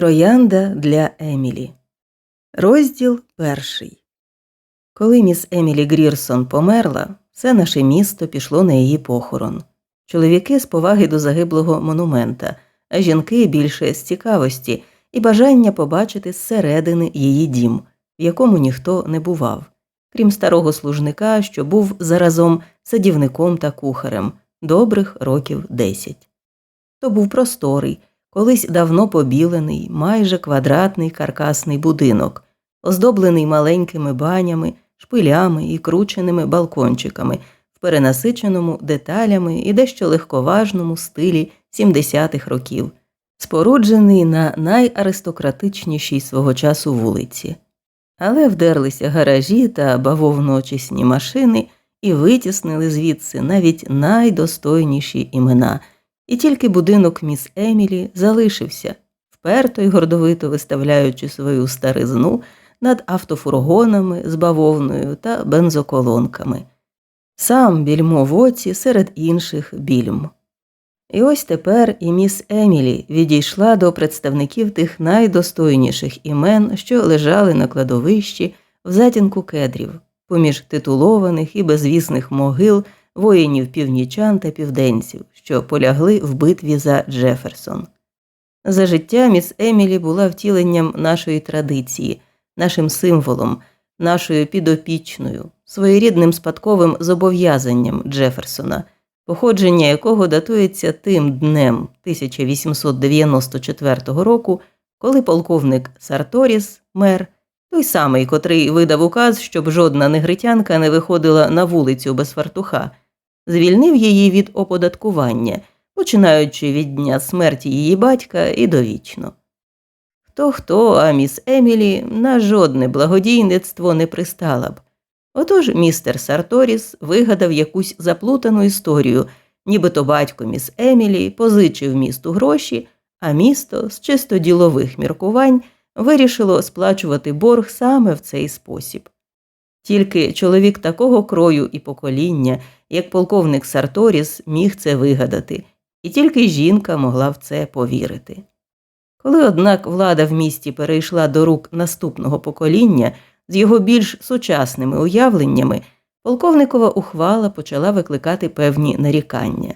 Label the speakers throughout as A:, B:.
A: Троянда для Емілі. Розділ перший. Коли міс Емілі Грірсон померла, все наше місто пішло на її похорон. Чоловіки з поваги до загиблого монумента, а жінки більше з цікавості і бажання побачити зсередини її дім, в якому ніхто не бував, крім старого служника, що був заразом садівником та кухарем добрих років десять. То був просторий колись давно побілений, майже квадратний каркасний будинок, оздоблений маленькими банями, шпилями і крученими балкончиками в перенасиченому деталями і дещо легковажному стилі 70-х років, споруджений на найаристократичнішій свого часу вулиці. Але вдерлися гаражі та бавовночисні машини і витіснили звідси навіть найдостойніші імена – і тільки будинок міс Емілі залишився, вперто й гордовито виставляючи свою старизну над автофургонами з бавовною та бензоколонками. Сам більмо в оці серед інших більм. І ось тепер і міс Емілі відійшла до представників тих найдостойніших імен, що лежали на кладовищі в затінку кедрів, поміж титулованих і безвісних могил воїнів північан та південців, що полягли в битві за Джеферсон. За життя міс Емілі була втіленням нашої традиції, нашим символом, нашою підопічною, своєрідним спадковим зобов'язанням Джеферсона, походження якого датується тим днем 1894 року, коли полковник Сарторіс, мер, той самий, котрий видав указ, щоб жодна негритянка не виходила на вулицю без фартуха, звільнив її від оподаткування, починаючи від дня смерті її батька і довічно. Хто хто, а міс Емілі на жодне благодійництво не пристала б. Отож містер Сарторіс вигадав якусь заплутану історію, нібито батько міс Емілі позичив місту гроші, а місто з чисто ділових міркувань вирішило сплачувати борг саме в цей спосіб. Тільки чоловік такого крою і покоління, як полковник Сарторіс, міг це вигадати, і тільки жінка могла в це повірити. Коли, однак, влада в місті перейшла до рук наступного покоління з його більш сучасними уявленнями, полковникова ухвала почала викликати певні нарікання.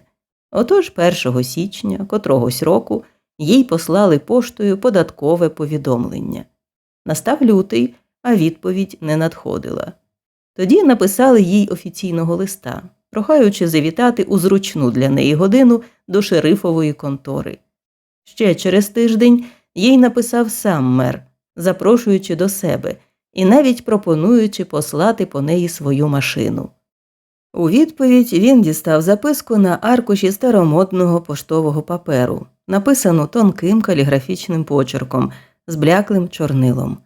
A: Отож, 1 січня котрогось року їй послали поштою податкове повідомлення. Настав лютий, а відповідь не надходила. Тоді написали їй офіційного листа, прохаючи завітати у зручну для неї годину до шерифової контори. Ще через тиждень їй написав сам мер, запрошуючи до себе і навіть пропонуючи послати по неї свою машину. У відповідь він дістав записку на аркуші старомодного поштового паперу, написану тонким каліграфічним почерком з бляклим чорнилом.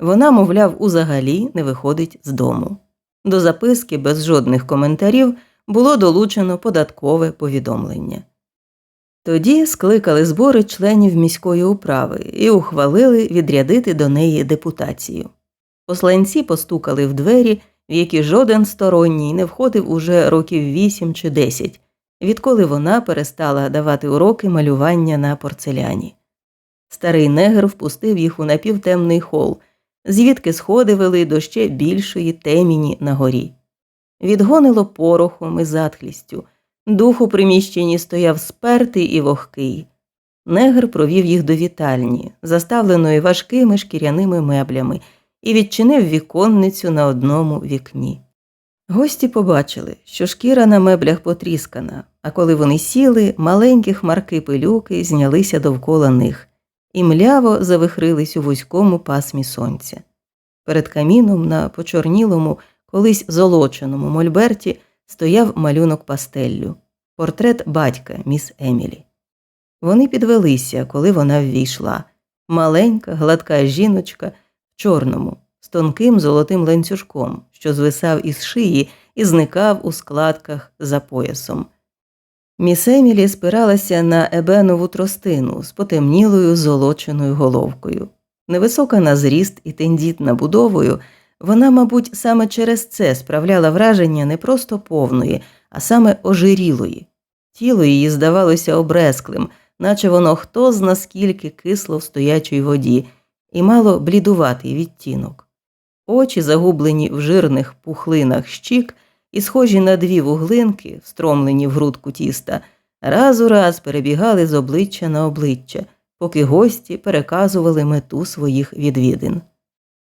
A: Вона, мовляв, узагалі не виходить з дому. До записки без жодних коментарів було долучено податкове повідомлення. Тоді скликали збори членів міської управи і ухвалили відрядити до неї депутацію. Посланці постукали в двері, в які жоден сторонній не входив уже років вісім чи десять, відколи вона перестала давати уроки малювання на порцеляні. Старий негр впустив їх у напівтемний хол звідки сходи вели до ще більшої теміні на горі. Відгонило порохом і затхлістю. Дух у приміщенні стояв спертий і вогкий. Негр провів їх до вітальні, заставленої важкими шкіряними меблями, і відчинив віконницю на одному вікні. Гості побачили, що шкіра на меблях потріскана, а коли вони сіли, маленькі хмарки пилюки знялися довкола них, і мляво завихрились у вузькому пасмі сонця. Перед каміном на почорнілому, колись золоченому мольберті стояв малюнок пастеллю, портрет батька міс Емілі. Вони підвелися, коли вона ввійшла. Маленька, гладка жіночка в чорному, з тонким золотим ланцюжком, що звисав із шиї і зникав у складках за поясом. Міс Емілі спиралася на ебенову тростину з потемнілою золоченою головкою. Невисока на зріст і тендітна будовою, вона, мабуть, саме через це справляла враження не просто повної, а саме ожирілої. Тіло її здавалося обресклим, наче воно хто зна скільки кисло в стоячій воді, і мало блідуватий відтінок. Очі, загублені в жирних пухлинах щік і схожі на дві вуглинки, встромлені в грудку тіста, раз у раз перебігали з обличчя на обличчя, поки гості переказували мету своїх відвідин.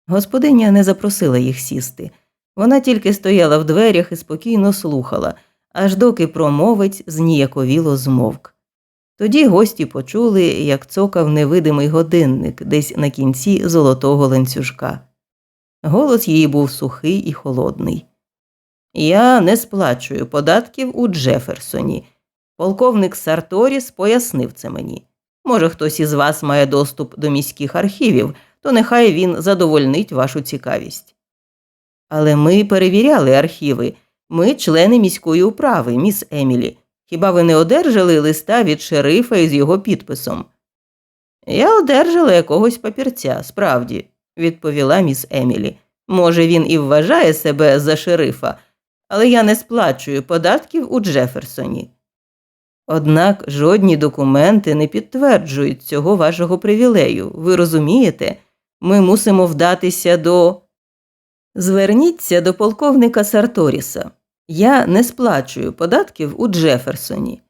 A: Господиня не запросила їх сісти. Вона тільки стояла в дверях і спокійно слухала, аж доки промовець зніяковіло змовк. Тоді гості почули, як цокав невидимий годинник десь на кінці золотого ланцюжка. Голос її був сухий і холодний. Я не сплачую податків у Джеферсоні. Полковник Сарторіс пояснив це мені. Може, хтось із вас має доступ до міських архівів, то нехай він задовольнить вашу цікавість. Але ми перевіряли архіви. Ми члени міської управи, міс Емілі. Хіба ви не одержали листа від шерифа із його підписом? Я одержала якогось папірця, справді, відповіла міс Емілі. Може, він і вважає себе за шерифа, але я не сплачую податків у Джеферсоні. Однак жодні документи не підтверджують цього вашого привілею. Ви розумієте? Ми мусимо вдатися до. Зверніться до полковника Сарторіса. Я не сплачую податків у Джеферсоні.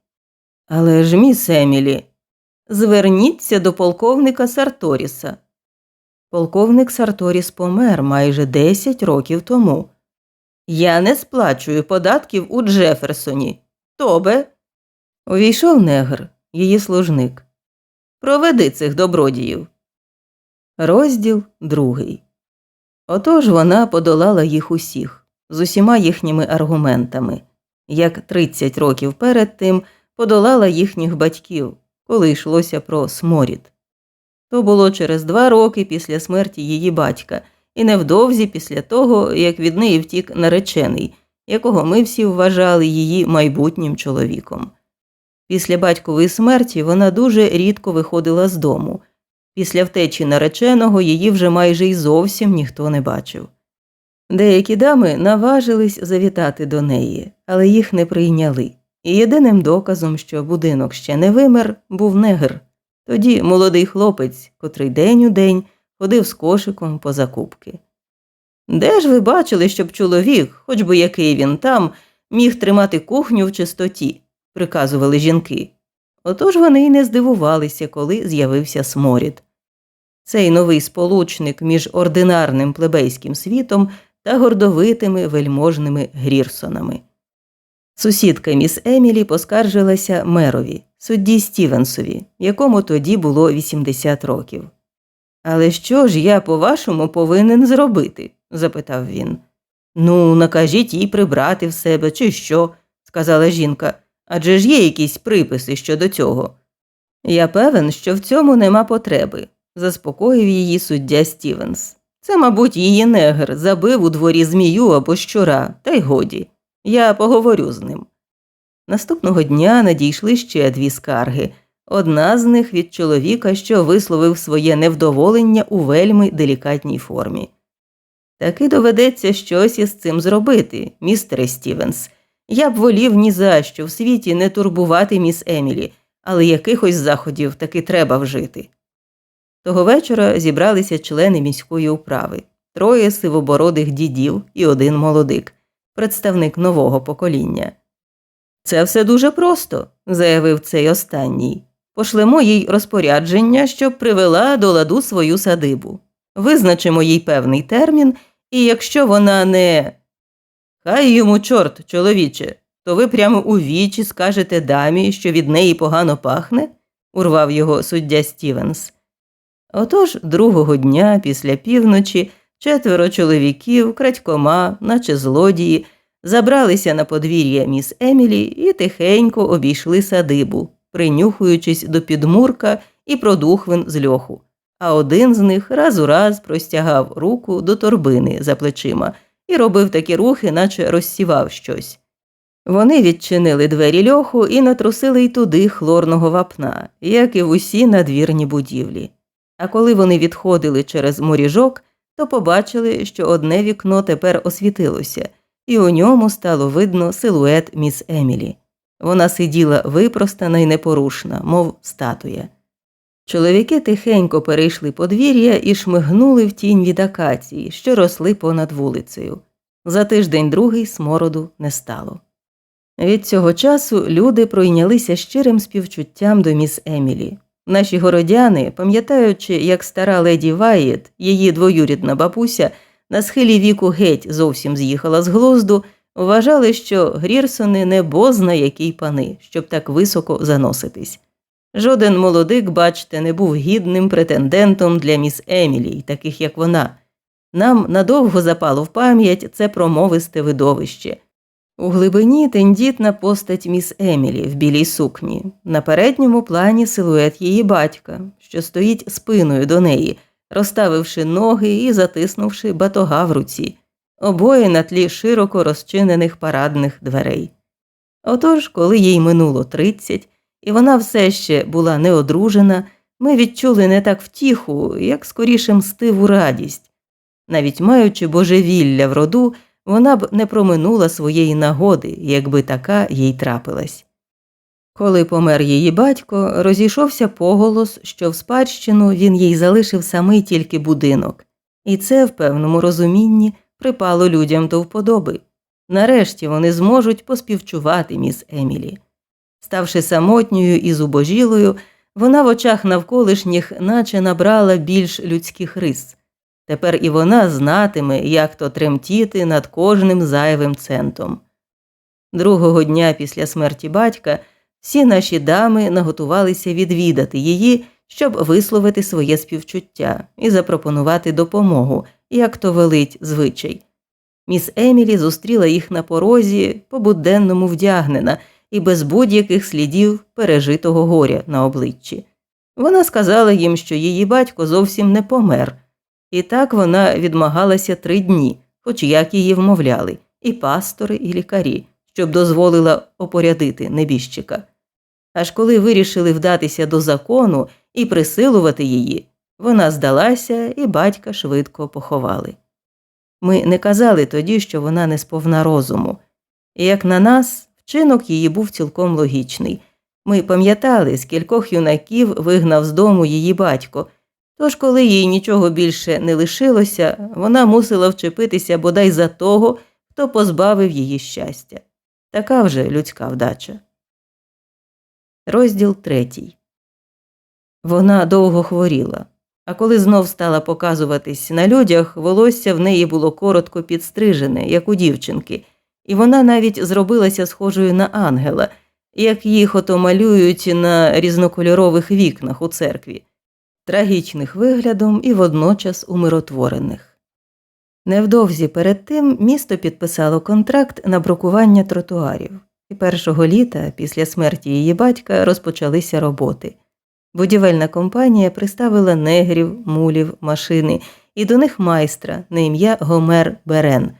A: Але ж, міс Емілі, зверніться до полковника Сарторіса. Полковник Сарторіс помер майже 10 років тому. Я не сплачую податків у Джеферсоні. Тобе. Увійшов негр, її служник. Проведи цих добродіїв. Розділ другий. Отож вона подолала їх усіх з усіма їхніми аргументами, як 30 років перед тим подолала їхніх батьків, коли йшлося про сморід. То було через два роки після смерті її батька, і невдовзі після того, як від неї втік наречений, якого ми всі вважали її майбутнім чоловіком. Після батькової смерті вона дуже рідко виходила з дому. Після втечі нареченого її вже майже й зовсім ніхто не бачив. Деякі дами наважились завітати до неї, але їх не прийняли. І єдиним доказом, що будинок ще не вимер, був негр. Тоді молодий хлопець, котрий день у день ходив з кошиком по закупки. Де ж ви бачили, щоб чоловік, хоч би який він там, міг тримати кухню в чистоті? приказували жінки. Отож вони й не здивувалися, коли з'явився сморід. Цей новий сполучник між ординарним плебейським світом та гордовитими вельможними грірсонами. Сусідка міс Емілі поскаржилася мерові, судді Стівенсові, якому тоді було 80 років. Але що ж я, по-вашому, повинен зробити? запитав він. Ну, накажіть їй прибрати в себе, чи що, сказала жінка. Адже ж є якісь приписи щодо цього. Я певен, що в цьому нема потреби, заспокоїв її суддя Стівенс. Це, мабуть, її негр забив у дворі змію або щура, та й годі. Я поговорю з ним. Наступного дня надійшли ще дві скарги. Одна з них від чоловіка, що висловив своє невдоволення у вельми делікатній формі. Таки доведеться щось із цим зробити, містере Стівенс. Я б волів ні за що в світі не турбувати міс Емілі, але якихось заходів таки треба вжити. Того вечора зібралися члени міської управи, троє сивобородих дідів і один молодик, представник нового покоління. Це все дуже просто, заявив цей останній. Пошлемо їй розпорядження, щоб привела до ладу свою садибу. Визначимо їй певний термін, і якщо вона не. Хай йому чорт, чоловіче, то ви прямо у вічі скажете дамі, що від неї погано пахне, урвав його суддя Стівенс. Отож другого дня після півночі четверо чоловіків, крадькома, наче злодії, забралися на подвір'я міс Емілі і тихенько обійшли садибу, принюхуючись до підмурка і продухвин з льоху. А один з них раз у раз простягав руку до торбини за плечима і робив такі рухи, наче розсівав щось. Вони відчинили двері льоху і натрусили й туди хлорного вапна, як і в усі надвірні будівлі. А коли вони відходили через моріжок, то побачили, що одне вікно тепер освітилося, і у ньому стало видно силует міс Емілі. Вона сиділа випростана й непорушна, мов статуя. Чоловіки тихенько перейшли подвір'я і шмигнули в тінь від акації, що росли понад вулицею. За тиждень другий смороду не стало. Від цього часу люди пройнялися щирим співчуттям до міс Емілі. Наші городяни, пам'ятаючи, як стара леді Ваєт, її двоюрідна бабуся, на схилі віку геть зовсім з'їхала з глузду, вважали, що Грірсони не бозна який пани, щоб так високо заноситись. Жоден молодик, бачте, не був гідним претендентом для міс Емілі, таких як вона. Нам надовго запало в пам'ять це промовисте видовище. У глибині тендітна постать міс Емілі в білій сукні, на передньому плані силует її батька, що стоїть спиною до неї, розставивши ноги і затиснувши батога в руці, обоє на тлі широко розчинених парадних дверей. Отож, коли їй минуло тридцять, і вона все ще була неодружена, ми відчули не так втіху, як скоріше мстиву радість. Навіть маючи божевілля в роду, вона б не проминула своєї нагоди, якби така їй трапилась. Коли помер її батько, розійшовся поголос, що в спадщину він їй залишив самий тільки будинок, і це в певному розумінні припало людям до вподоби. Нарешті вони зможуть поспівчувати міс Емілі. Ставши самотньою і зубожілою, вона в очах навколишніх наче набрала більш людських рис. Тепер і вона знатиме, як то тремтіти над кожним зайвим центом. Другого дня після смерті батька всі наші дами наготувалися відвідати її, щоб висловити своє співчуття і запропонувати допомогу, як то велить звичай. Міс Емілі зустріла їх на порозі, по буденному вдягнена і без будь-яких слідів пережитого горя на обличчі. Вона сказала їм, що її батько зовсім не помер. І так вона відмагалася три дні, хоч як її вмовляли, і пастори, і лікарі, щоб дозволила опорядити небіжчика. Аж коли вирішили вдатися до закону і присилувати її, вона здалася, і батька швидко поховали. Ми не казали тоді, що вона не сповна розуму, і як на нас, вчинок її був цілком логічний. Ми пам'ятали, скількох юнаків вигнав з дому її батько. Тож, коли їй нічого більше не лишилося, вона мусила вчепитися бодай за того, хто позбавив її щастя. Така вже людська вдача. Розділ третій. Вона довго хворіла, а коли знов стала показуватись на людях, волосся в неї було коротко підстрижене, як у дівчинки, і вона навіть зробилася схожою на ангела, як їх ото малюють на різнокольорових вікнах у церкві трагічних виглядом і водночас умиротворених. Невдовзі перед тим місто підписало контракт на брукування тротуарів, і першого літа, після смерті її батька, розпочалися роботи. Будівельна компанія приставила негрів, мулів, машини і до них майстра на ім'я Гомер Берен.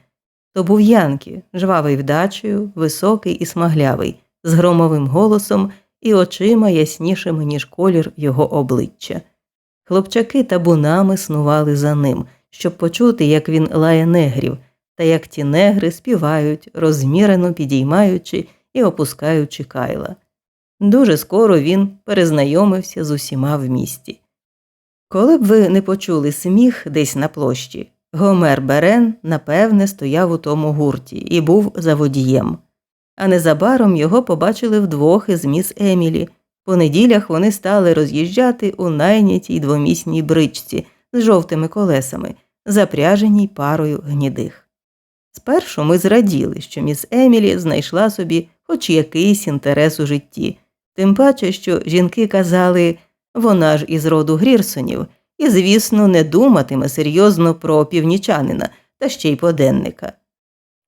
A: То був Янкі, жвавий вдачею, високий і смаглявий, з громовим голосом і очима яснішими, ніж колір його обличчя. Хлопчаки табунами снували за ним, щоб почути, як він лає негрів, та як ті негри співають, розмірено підіймаючи і опускаючи кайла. Дуже скоро він перезнайомився з усіма в місті. Коли б ви не почули сміх десь на площі, Гомер Берен, напевне, стояв у тому гурті і був за водієм. А незабаром його побачили вдвох із міс Емілі. По неділях вони стали роз'їжджати у найнятій двомісній бричці з жовтими колесами, запряженій парою гнідих. Спершу ми зраділи, що міс Емілі знайшла собі хоч якийсь інтерес у житті, тим паче, що жінки казали вона ж із роду Грірсонів, і, звісно, не думатиме серйозно про північанина та ще й поденника.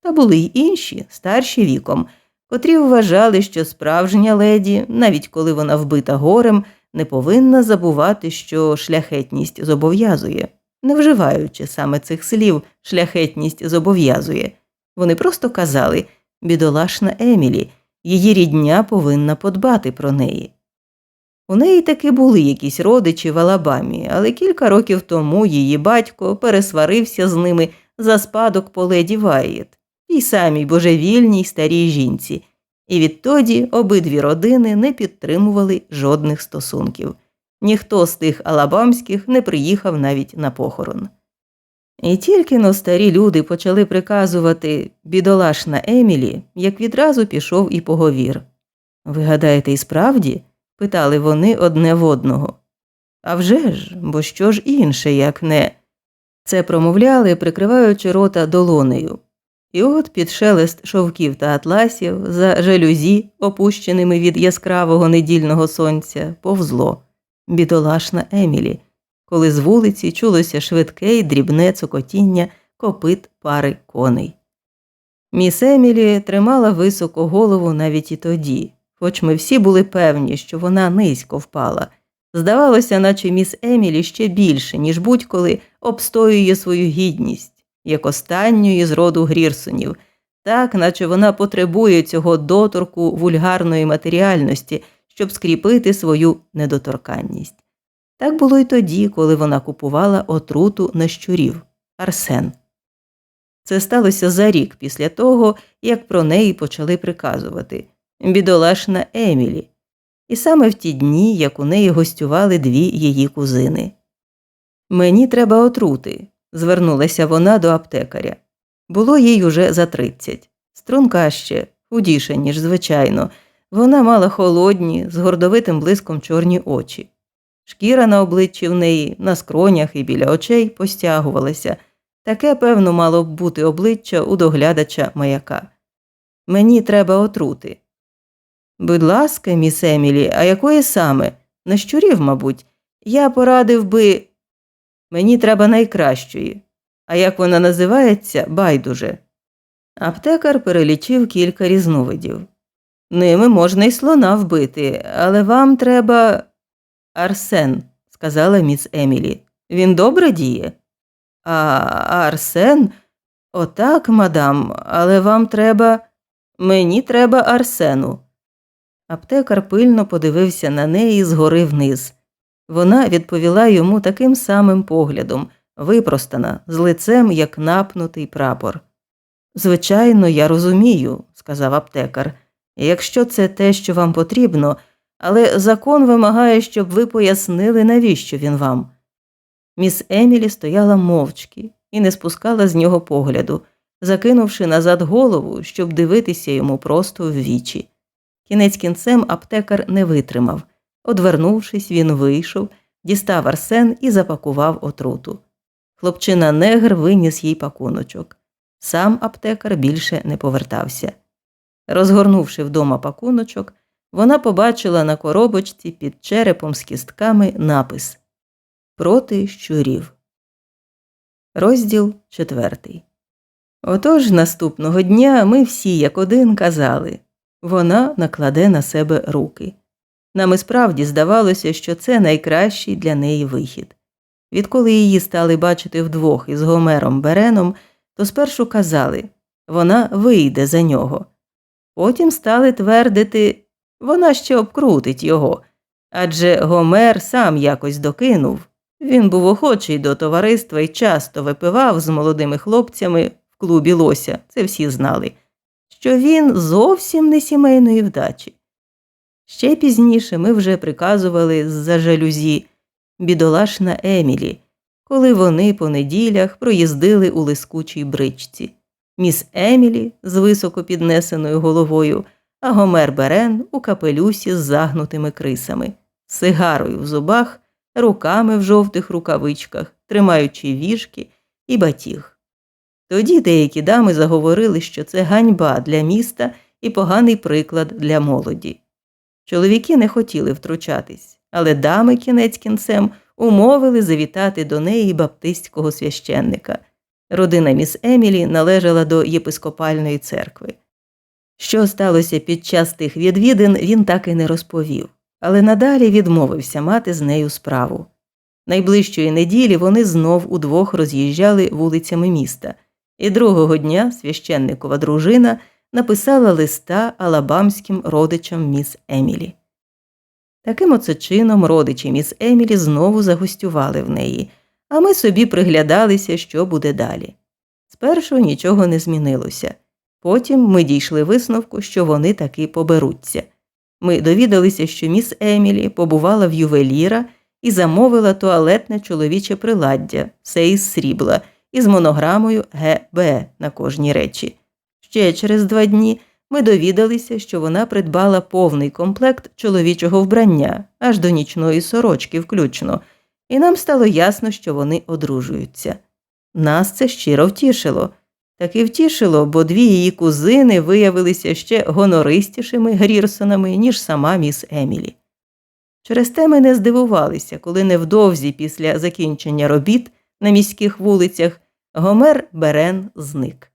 A: Та були й інші, старші віком котрі вважали, що справжня леді, навіть коли вона вбита горем, не повинна забувати, що шляхетність зобов'язує, не вживаючи саме цих слів, шляхетність зобов'язує. Вони просто казали бідолашна Емілі, її рідня повинна подбати про неї. У неї таки були якісь родичі в Алабамі, але кілька років тому її батько пересварився з ними за спадок по леді Вайєт тій самій божевільній старій жінці, І відтоді обидві родини не підтримували жодних стосунків. Ніхто з тих алабамських не приїхав навіть на похорон. І тільки но старі люди почали приказувати бідолашна Емілі, як відразу пішов і поговір. Ви гадаєте, і справді? питали вони одне в одного. «А вже ж, бо що ж інше, як не. Це промовляли, прикриваючи рота долонею. І от під шелест шовків та атласів, за жалюзі, опущеними від яскравого недільного сонця, повзло бідолашна Емілі, коли з вулиці чулося швидке й дрібне цокотіння копит пари коней. Міс Емілі тримала високо голову навіть і тоді, хоч ми всі були певні, що вона низько впала. Здавалося, наче міс Емілі ще більше, ніж будь-коли обстоює свою гідність, як останньої з роду Грірсонів, так, наче вона потребує цього доторку вульгарної матеріальності, щоб скріпити свою недоторканність. Так було й тоді, коли вона купувала отруту на щурів Арсен. Це сталося за рік після того, як про неї почали приказувати бідолашна Емілі, і саме в ті дні, як у неї гостювали дві її кузини. Мені треба отрути, звернулася вона до аптекаря. Було їй уже за тридцять. Струнка ще, худіша, ніж звичайно. Вона мала холодні, з гордовитим блиском чорні очі. Шкіра на обличчі в неї, на скронях і біля очей постягувалася. Таке, певно, мало б бути обличчя у доглядача маяка. Мені треба отрути. Будь ласка, міс Емілі, а якої саме? На щурів, мабуть, я порадив би. Мені треба найкращої. А як вона називається, байдуже. Аптекар перелічив кілька різновидів. Ними можна й слона вбити, але вам треба. Арсен, сказала міс Емілі. Він добре діє. А Арсен? Отак, мадам, але вам треба. Мені треба Арсену. Аптекар пильно подивився на неї згори вниз. Вона відповіла йому таким самим поглядом, випростана, з лицем, як напнутий прапор. Звичайно, я розумію, сказав аптекар, якщо це те, що вам потрібно, але закон вимагає, щоб ви пояснили, навіщо він вам. Міс Емілі стояла мовчки і не спускала з нього погляду, закинувши назад голову, щоб дивитися йому просто в вічі. Кінець кінцем аптекар не витримав. Одвернувшись, він вийшов, дістав арсен і запакував отруту. Хлопчина негр виніс їй пакуночок. Сам аптекар більше не повертався. Розгорнувши вдома пакуночок, вона побачила на коробочці під черепом з кістками напис Проти щурів. Розділ четвертий. Отож наступного дня ми всі як один казали вона накладе на себе руки. Нам і справді здавалося, що це найкращий для неї вихід. Відколи її стали бачити вдвох із Гомером Береном, то спершу казали вона вийде за нього. Потім стали твердити вона ще обкрутить його. Адже Гомер сам якось докинув. Він був охочий до товариства і часто випивав з молодими хлопцями в клубі Лося, це всі знали, що він зовсім не сімейної вдачі. Ще пізніше ми вже приказували з-за жалюзі бідолашна Емілі, коли вони по неділях проїздили у лискучій бричці. Міс Емілі з високо піднесеною головою, а Гомер Берен у капелюсі з загнутими крисами, сигарою в зубах, руками в жовтих рукавичках, тримаючи віжки і батіг. Тоді деякі дами заговорили, що це ганьба для міста і поганий приклад для молоді. Чоловіки не хотіли втручатись, але дами кінець кінцем умовили завітати до неї баптистського священника. Родина міс Емілі належала до єпископальної церкви. Що сталося під час тих відвідин, він так і не розповів, але надалі відмовився мати з нею справу. Найближчої неділі вони знов удвох роз'їжджали вулицями міста, і другого дня священникова дружина написала листа алабамським родичам міс Емілі. Таким оце чином родичі міс Емілі знову загостювали в неї, а ми собі приглядалися, що буде далі. Спершу нічого не змінилося. Потім ми дійшли висновку, що вони таки поберуться. Ми довідалися, що міс Емілі побувала в ювеліра і замовила туалетне чоловіче приладдя, все із срібла, із монограмою ГБ на кожній речі. Ще через два дні ми довідалися, що вона придбала повний комплект чоловічого вбрання, аж до нічної сорочки включно, і нам стало ясно, що вони одружуються. Нас це щиро втішило. Таки втішило, бо дві її кузини виявилися ще гонористішими Грірсонами, ніж сама міс Емілі. Через те ми не здивувалися, коли невдовзі після закінчення робіт на міських вулицях Гомер Берен зник.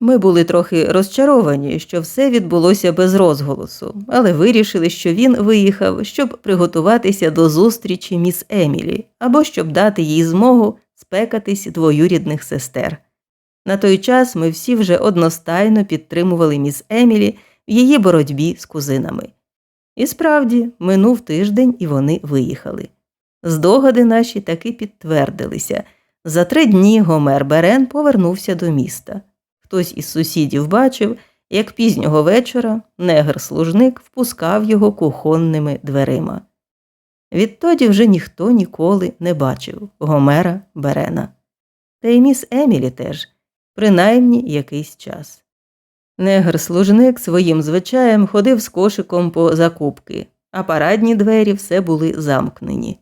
A: Ми були трохи розчаровані, що все відбулося без розголосу, але вирішили, що він виїхав, щоб приготуватися до зустрічі міс Емілі або щоб дати їй змогу спекатись двоюрідних сестер. На той час ми всі вже одностайно підтримували міс Емілі в її боротьбі з кузинами. І справді, минув тиждень, і вони виїхали. Здогади наші таки підтвердилися. За три дні Гомер Берен повернувся до міста. Хтось із сусідів бачив, як пізнього вечора негр-служник впускав його кухонними дверима. Відтоді вже ніхто ніколи не бачив Гомера Берена. Та й міс Емілі теж, принаймні якийсь час. Негр-служник своїм звичаєм ходив з кошиком по закупки, а парадні двері все були замкнені.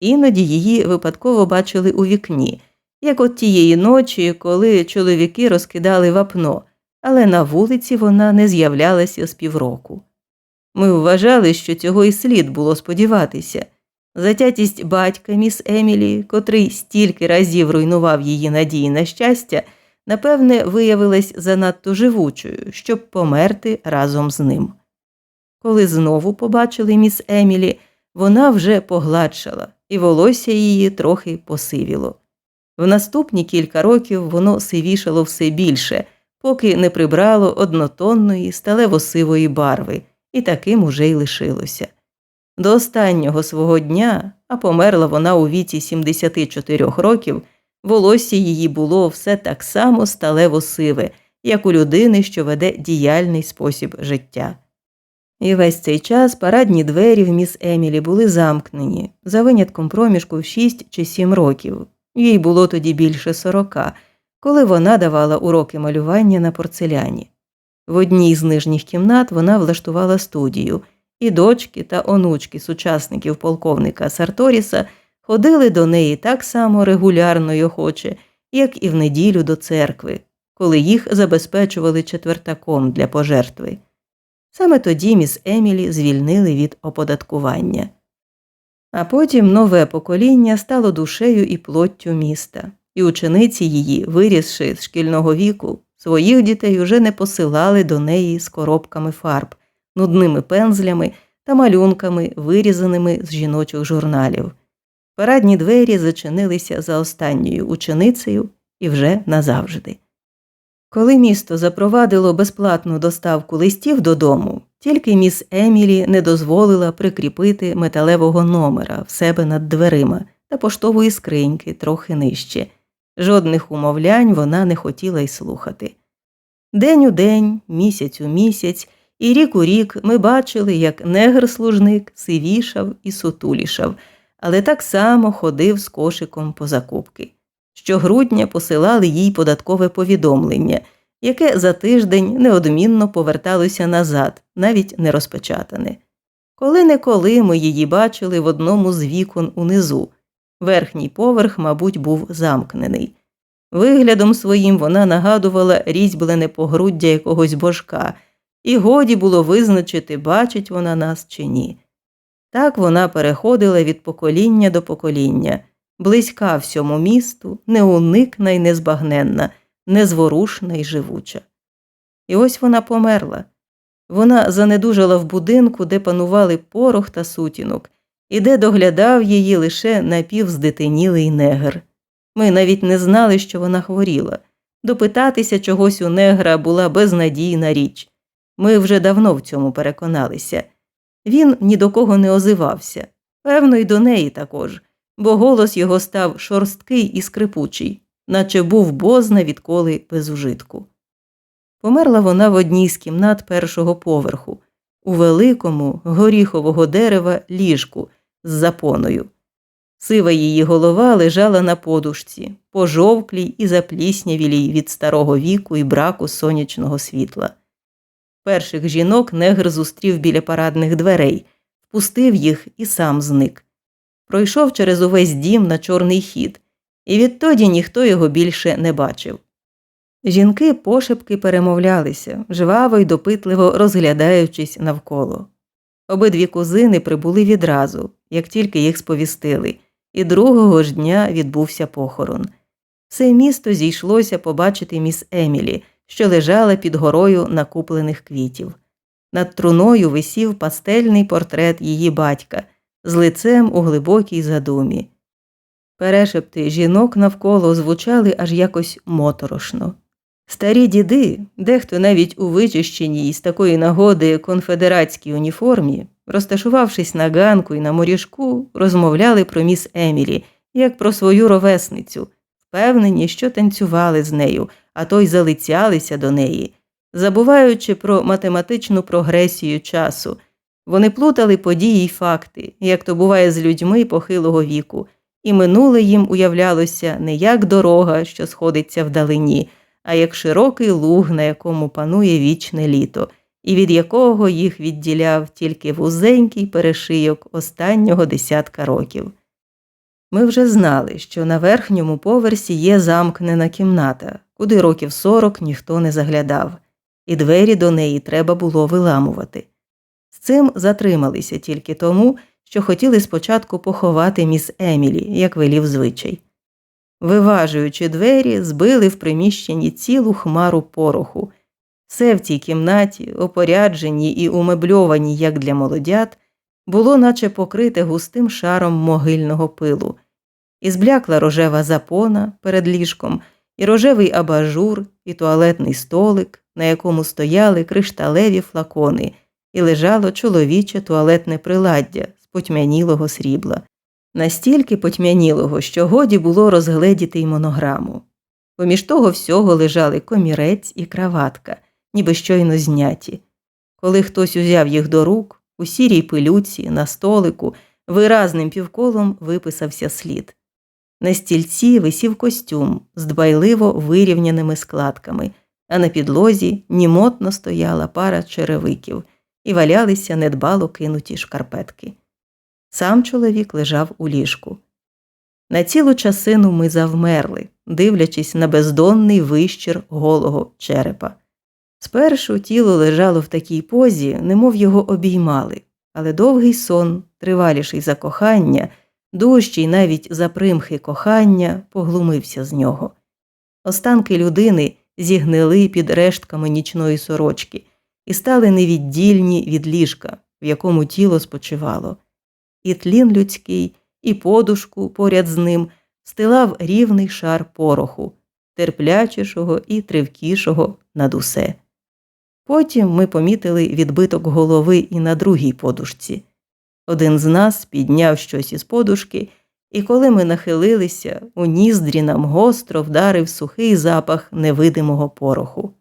A: Іноді її випадково бачили у вікні, як от тієї ночі, коли чоловіки розкидали вапно, але на вулиці вона не з'являлася з півроку. Ми вважали, що цього і слід було сподіватися. Затятість батька міс Емілі, котрий стільки разів руйнував її надії на щастя, напевне, виявилась занадто живучою, щоб померти разом з ним. Коли знову побачили міс Емілі, вона вже погладшала, і волосся її трохи посивіло. В наступні кілька років воно сивішало все більше, поки не прибрало однотонної сталево-сивої барви, і таким уже й лишилося. До останнього свого дня, а померла вона у віці 74 років, волосся її було все так само сталево сиве, як у людини, що веде діяльний спосіб життя. І весь цей час парадні двері в міс Емілі були замкнені, за винятком проміжку в 6 чи 7 років. Їй було тоді більше сорока, коли вона давала уроки малювання на порцеляні. В одній з нижніх кімнат вона влаштувала студію, і дочки та онучки сучасників полковника Сарторіса ходили до неї так само регулярно й охоче, як і в неділю до церкви, коли їх забезпечували четвертаком для пожертви. Саме тоді міс Емілі звільнили від оподаткування. А потім нове покоління стало душею і плоттю міста, і учениці її, вирісши з шкільного віку, своїх дітей уже не посилали до неї з коробками фарб, нудними пензлями та малюнками, вирізаними з жіночих журналів. Парадні двері зачинилися за останньою ученицею і вже назавжди. Коли місто запровадило безплатну доставку листів додому, тільки міс Емілі не дозволила прикріпити металевого номера в себе над дверима та поштової скриньки трохи нижче. Жодних умовлянь вона не хотіла й слухати. День у день, місяць у місяць, і рік у рік ми бачили, як негр-служник сивішав і сутулішав, але так само ходив з кошиком по закупки. Щогрудня посилали їй податкове повідомлення, яке за тиждень неодмінно поверталося назад, навіть не розпечатане. Коли неколи ми її бачили в одному з вікон унизу. Верхній поверх, мабуть, був замкнений. Виглядом своїм вона нагадувала різьблене погруддя якогось божка, і годі було визначити, бачить вона нас чи ні. Так вона переходила від покоління до покоління, близька всьому місту, неуникна й незбагненна, незворушна й живуча. І ось вона померла. Вона занедужала в будинку, де панували порох та сутінок, і де доглядав її лише напівздитинілий негр. Ми навіть не знали, що вона хворіла. Допитатися чогось у негра була безнадійна річ. Ми вже давно в цьому переконалися. Він ні до кого не озивався, певно, й до неї також, бо голос його став шорсткий і скрипучий, наче був бозна відколи без ужитку. Померла вона в одній з кімнат першого поверху, у великому горіхового дерева ліжку з запоною. Сива її голова лежала на подушці, пожовклій і запліснявілій від старого віку і браку сонячного світла. Перших жінок негр зустрів біля парадних дверей, впустив їх і сам зник. Пройшов через увесь дім на чорний хід, і відтоді ніхто його більше не бачив. Жінки пошепки перемовлялися, жваво й допитливо розглядаючись навколо. Обидві кузини прибули відразу, як тільки їх сповістили, і другого ж дня відбувся похорон. Все місто зійшлося побачити міс Емілі, що лежала під горою накуплених квітів. Над труною висів пастельний портрет її батька з лицем у глибокій задумі. Перешепти жінок навколо звучали аж якось моторошно. Старі діди, дехто навіть у вичищеній з такої нагоди конфедератській уніформі, розташувавшись на ганку і на моріжку, розмовляли про міс Емілі, як про свою ровесницю, впевнені, що танцювали з нею, а то й залицялися до неї, забуваючи про математичну прогресію часу. Вони плутали події й факти, як то буває з людьми похилого віку, і минуле їм уявлялося не як дорога, що сходиться вдалині, а як широкий луг, на якому панує вічне літо, і від якого їх відділяв тільки вузенький перешийок останнього десятка років. Ми вже знали, що на верхньому поверсі є замкнена кімната, куди років сорок ніхто не заглядав, і двері до неї треба було виламувати. З цим затрималися тільки тому, що хотіли спочатку поховати міс Емілі, як велів звичай. Виважуючи двері, збили в приміщенні цілу хмару пороху. Все в цій кімнаті, опорядженій і умебльованій, як для молодят, було наче покрите густим шаром могильного пилу, і зблякла рожева запона перед ліжком, і рожевий абажур, і туалетний столик, на якому стояли кришталеві флакони, і лежало чоловіче туалетне приладдя з потьмянілого срібла настільки потьмянілого, що годі було розгледіти й монограму. Поміж того всього лежали комірець і краватка, ніби щойно зняті. Коли хтось узяв їх до рук, у сірій пилюці, на столику, виразним півколом виписався слід. На стільці висів костюм з дбайливо вирівняними складками, а на підлозі німотно стояла пара черевиків і валялися недбало кинуті шкарпетки. Сам чоловік лежав у ліжку. На цілу часину ми завмерли, дивлячись на бездонний вищір голого черепа. Спершу тіло лежало в такій позі, немов його обіймали, але довгий сон, триваліший за кохання, дужчий навіть за примхи кохання, поглумився з нього. Останки людини зігнили під рештками нічної сорочки і стали невіддільні від ліжка, в якому тіло спочивало і тлін людський, і подушку поряд з ним стилав рівний шар пороху, терплячішого і тривкішого над усе. Потім ми помітили відбиток голови і на другій подушці. Один з нас підняв щось із подушки, і коли ми нахилилися, у ніздрі нам гостро вдарив сухий запах невидимого пороху.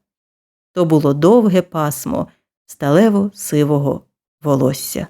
A: То було довге пасмо сталево сивого волосся.